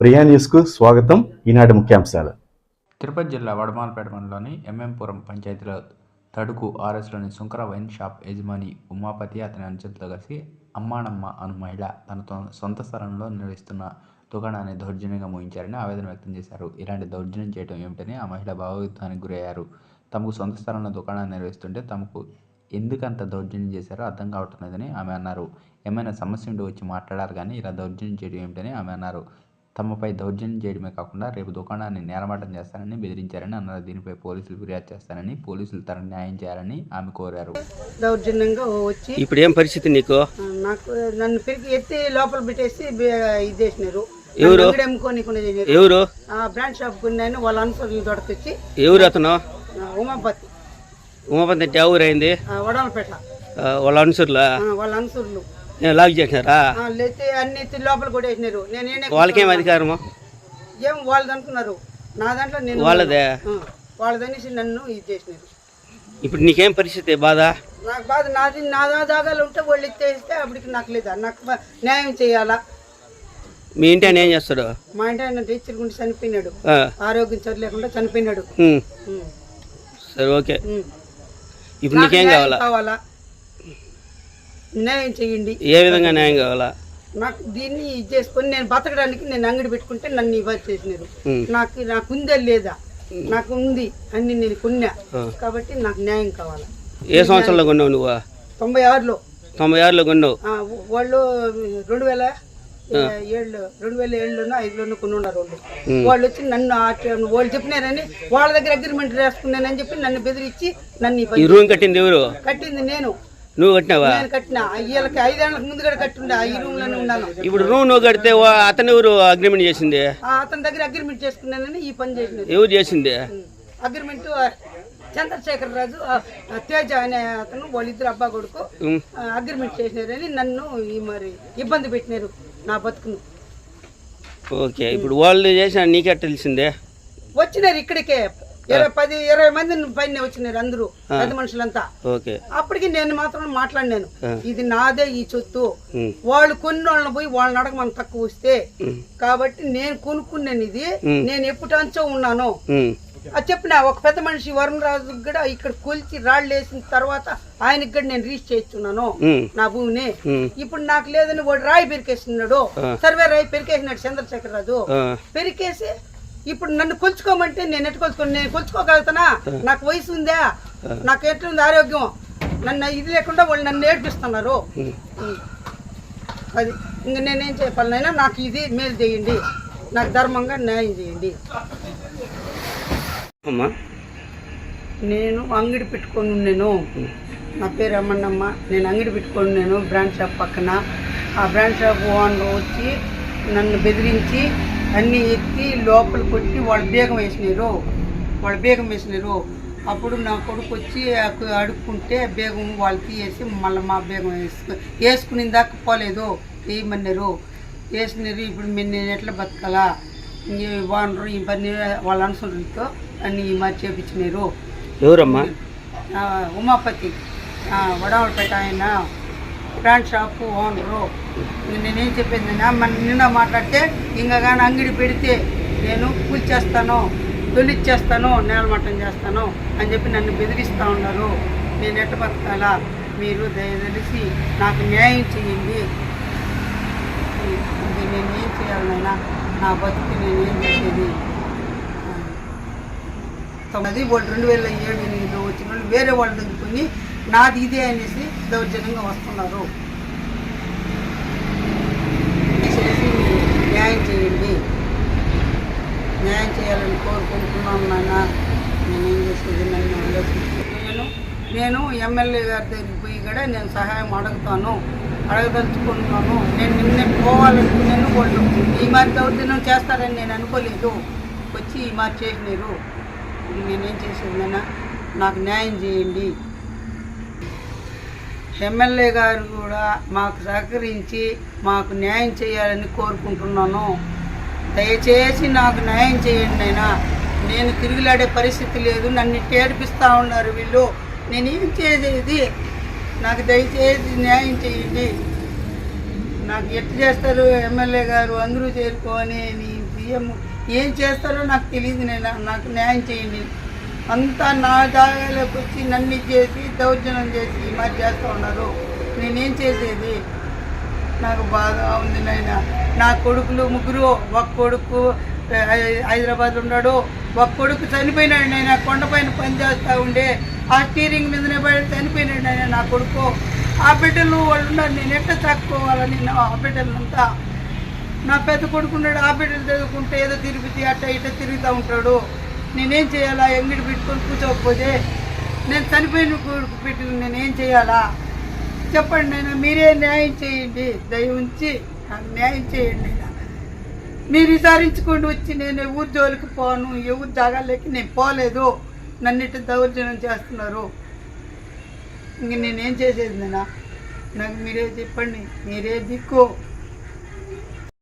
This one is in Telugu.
ప్రియా న్యూస్కు స్వాగతం. ఈనాటి ముఖ్యాంశాలు. తిరుపతి జిల్లా వడమాలపేట మండలంలోని ఎంఎంపురం పంచాయతీలో తడుకు ఆర్ఎస్లోని శుంకర వైన్ షాప్ యజమాని ఉమాపతి అతని అనుచరులతో కలిసి అమ్మానమ్మ అను మహిళ తన సొంత స్థలంలో నిర్వహిస్తున్న దుకాణాన్ని దౌర్జన్యంగా ముగించారని ఆవేదన వ్యక్తం చేశారు. ఇలాంటి దౌర్జన్యం చేయడం ఏమిటని ఆ మహిళ భావోద్వానికి గురయ్యారు. తమకు సొంత స్థలంలో దుకాణాన్ని నిర్వహిస్తుంటే తమకు ఎందుకంత దౌర్జన్యం చేశారో అర్థం కావటం లేదని ఆమె అన్నారు. ఏమైనా సమస్య ఉంటే వచ్చి మాట్లాడారు కానీ ఇలా దౌర్జన్యం చేయడం ఏమిటని ఆమె అన్నారు. తమపై దౌర్జన్యం చేయడమే కాకుండా రేపు దుకాణాన్ని నేలమట్టం చేస్తానని బెదిరించారని అన్నారు. దీనిపై పోలీసులు ఫిర్యాదు చేస్తానని పోలీసులు తనకు న్యాయం చేయాలని ఆమె కోరారు. దౌర్జన్యంగా వచ్చి ఇప్పుడు ఏం పరిస్థితి నీకు? నాకు నన్ను పెరిగి ఎత్తి లోపల పెట్టేసి ఇది చేసినారు. ఎవరు? ఎవరు? ఆ బ్రాండ్ షాప్ కొన్నాను వాళ్ళ అనుసరులు దొరకొచ్చి ఎవరు అతను? ఉమాపతి. ఉమాపతి అంటే ఎవరు అయింది ఆ, వడలపేట వాళ్ళ అనుసరులా? ఆ, వాళ్ళ అనుసరులు. నేను లాగ్ చేసినారా? లేతే అన్ని లోపల కొట్టేసినారు. నేను వాళ్ళకేం అధికారము? ఏం వాళ్ళది అనుకున్నారు. నా దాంట్లో నేను వాళ్ళదే? వాళ్ళదనేసి నన్ను ఇది చేసినారు. ఇప్పుడు నీకేం పరిస్థితి? బాధ? నాకు బాధ. నాది నా జాగాలు ఉంటే వాళ్ళు ఎత్తేస్తే అప్పటికి నాకు లేదా? నాకు న్యాయం చేయాలా? మీ ఇంటి ఆయన ఏం చేస్తాడు? మా ఇంటి ఆయన టీచర్ గురించి చనిపోయినాడు. ఆరోగ్యం లేకుండా చనిపోయినాడు. సరే ఓకే. ఇప్పుడు నాకు కావాలా? కావాలా? న్యాయం చేయండి. ఏ విధంగా న్యాయం కావాలా? నాకు దీన్ని ఇది చేసుకొని నేను బతకడానికి నేను అంగడి పెట్టుకుంటే నన్ను ఇవ్వ చేసినారు. నాకు నాకు ఉందే లేదా? నాకు ఉంది అన్ని నేను కొన్నా. కాబట్టి నాకు న్యాయం కావాలా? ఏ సంవత్సరంలో కొన్నావు నువ్వు? తొంభై ఆరులో తొంభై ఆరులో కొన్నావు. వాళ్ళు రెండు వేల ఏళ్ళు రెండు వేల ఏళ్ళలోనో ఐదులోనో కొన్ని ఉన్నారు వాళ్ళు వాళ్ళు వచ్చి నన్ను వాళ్ళు చెప్పినారని వాళ్ళ దగ్గర అగ్రిమెంట్ రాసుకున్నానని చెప్పి నన్ను బెదిరించి నన్ను కట్టింది ఎవరు? కట్టింది నేను. నువ్వు కట్టినావా? కట్టిన. వీళ్ళకి ఐదేళ్ళకి ముందు కూడా కట్టుండే. ఈ రూమ్లోనే ఉన్నాను ఇప్పుడు రూమ్ నువ్వు కడితే అతను ఎవరు అగ్రిమెంట్ చేసింది? ఆ అతని దగ్గర అగ్రిమెంట్ చేసుకున్నానని ఈ పని చేసినది. ఎవరు చేసింది? అగ్రిమెంట్ చంద్రశేఖర్ రాజు తేజ అనే అతను వాళ్ళిద్దరు అబ్బా కొడుకు అగ్రిమెంట్ చేసినారని నన్ను ఈ మరి ఇబ్బంది పెట్టినారు నా బతుకును. ఓకే ఇప్పుడు వాళ్ళు చేసిన నీకే తెలిసిందే? వచ్చినారు ఇక్కడికే. ఇరవై పది ఇరవై మంది పైన వచ్చినారు అందరూ పెద్ద మనుషులంతా. అప్పటికి నేను మాత్రం మాట్లాడినాను. ఇది నాదే ఈ ఉమ్, వాళ్ళు కొన్ని వాళ్ళని పోయి వాళ్ళని అడగ మనం తక్కువ వస్తే కాబట్టి నేను కొనుక్కున్నాను ఇది. నేను ఎప్పుడంచో ఉన్నాను. ఉమ్, అది చెప్పిన ఒక పెద్ద మనిషి వరుణ్ రాజు కూడా ఇక్కడ కొలిచి రాళ్ళు వేసిన తర్వాత ఆయనకి కూడా నేను రీచ్ చేస్తున్నాను నా భూమిని. ఇప్పుడు నాకు లేదని వాడు రాయి పెరికేస్తున్నాడు. సర్వే రాయి పెరికేసినాడు చంద్రశేఖర్ రాజు. పెరికేసి ఇప్పుడు నన్ను కొలుచుకోమంటే నేను ఎట్టు కొలుచుకోను? నేను కొలుచుకోగలుగుతానా? నాకు వయసు ఉందా? నాకు ఎట్లుంది ఆరోగ్యం? నన్ను ఇది లేకుండా వాళ్ళు నన్ను. ఉం. అది. ఇంక నేనేం చెప్పాలనైనా నాకు ఇది మేలు చేయండి. నాకు ధర్మంగా న్యాయం చేయండి. అమ్మా. నేను అంగడి పెట్టుకొని ఉన్నాను. నా పేరు అమ్మన్నమ్మ నేను అంగడి పెట్టుకొని ఉన్నాను బ్రాండ్ షాప్ పక్కన. ఆ బ్రాండ్ షాప్ ఓనర్ వచ్చి నన్ను బెదిరించి అన్నీ ఎత్తి లోపల కొట్టి వాళ్ళు బేగం వేసినారు. వాళ్ళు బేగం వేసినారు. అప్పుడు నా కొడుకు వచ్చి అడుక్కుంటే బేగం వాళ్ళు తీసేసి మళ్ళీ మా బేగం వేసుకు వేసుకుని దాకా పోలేదు. వేయమన్నారు వేసినారు. ఇప్పుడు మేము నేను ఎట్లా బతకాలా? ఈ ఓనరు ఈ పని వాళ్ళ అనుసరులతో అన్ని మరి చేపించినారు. ఎవరమ్మా? ఉమాపతి. వడవలపేట ఆయన. Brand shop owner. నేనేం చెప్పింది మన నిన్న మాట్లాడితే ఇంకా కానీ అంగడి పెడితే నేను కూల్చేస్తాను తొలిచ్చేస్తాను నేలమట్టం చేస్తాను అని చెప్పి నన్ను బెదిరిస్తూ ఉన్నారు. నేను ఎట్ట బతకాలా? మీరు దయచేసి నాకు న్యాయం చేయండి. ఇది నేనేం చేయాలనైనా నా బతుకు నేను ఏం చేసేది? తొమ్మిది వాళ్ళు రెండు వేల ఏడు ఎనిమిదిలో వచ్చిన వాళ్ళు వేరే వాళ్ళ దగ్గర నాది ఇదే అనేసి దౌర్జన్యంగా వస్తున్నారు. చేసి న్యాయం చేయండి. న్యాయం చేయాలని కోరుకుంటున్నాను నాన్న. నేనేం చేసేది? నన్ను ఆలోచించి నేను ఎమ్మెల్యే గారి దగ్గరికి పోయి కూడా నేను సహాయం అడుగుతాను. అడగదలుచుకుంటున్నాను. నేను నిన్నే పోవాలనుకున్నాను వాళ్ళు ఈ మారి దౌర్జన్యం చేస్తారని నేను అనుకోలేదు. వచ్చి ఈ మరి చేసినారు. ఇది నేనేం చేసేదైనా నాకు న్యాయం చేయండి. ఎమ్మెల్యే గారు కూడా మాకు సహకరించి మాకు న్యాయం చేయాలని కోరుకుంటున్నాను. దయచేసి నాకు న్యాయం చేయండి అయినా నేను తిరుగులాడే పరిస్థితి లేదు. నన్ను ఏడిపిస్తూ ఉన్నారు వీళ్ళు. నేను ఏం చేసేది? నాకు దయచేసి న్యాయం చేయండి. నాకు ఎట్టు చేస్తారు ఎమ్మెల్యే గారు? అందరూ చేరుకొని నీ ఏం ఏం చేస్తారో నాకు తెలియదు నేను నాకు న్యాయం చేయండి. అంతా నా జాగాలోకి వచ్చి నన్ను చేసి దౌర్జన్యం చేసి మరి చేస్తూ ఉన్నారు. నేనేం చేసేది? నాకు బాగా ఉంది నాయన. నా కొడుకులు ముగ్గురు ఒక కొడుకు హై- హైదరాబాద్ ఉన్నాడు. ఒక కొడుకు చనిపోయినాడు నాయన. కొండపైన పని చేస్తూ ఉండే. ఆ స్టీరింగ్ మీదనే పడి చనిపోయినాడు నాయన నా కొడుకు. ఆ బిడ్డలు వాళ్ళు ఉన్నారు. నేను ఎట్లా తక్కుకోవాలని ఆ బిడ్డలంతా నా పెద్ద కొడుకున్నాడు ఆ బిడ్డలు చదువుకుంటే ఏదో తిరుపతి అట్ట ఇట్ట తిరుగుతూ ఉంటాడు. నేనేం చేయాలా? ఎంగిడి పెట్టుకొని కూర్చోకపోతే నేను చనిపోయిన కొడుకు పెట్టి నేనేం చేయాలా? చెప్పండి నేను మీరే న్యాయం చేయండి. దయ ఉంచి నాకు న్యాయం చేయండి మీరు విచారించుకొని వచ్చి నేను ఎవరి జోలికి పోను ఎవరు జాగాలకి నేను పోలేదు. నన్నిటి దౌర్జన్యం చేస్తున్నారు. ఇంక నేనేం చేసేది నాన్న నాకు మీరే చెప్పండి మీరే దిక్కు.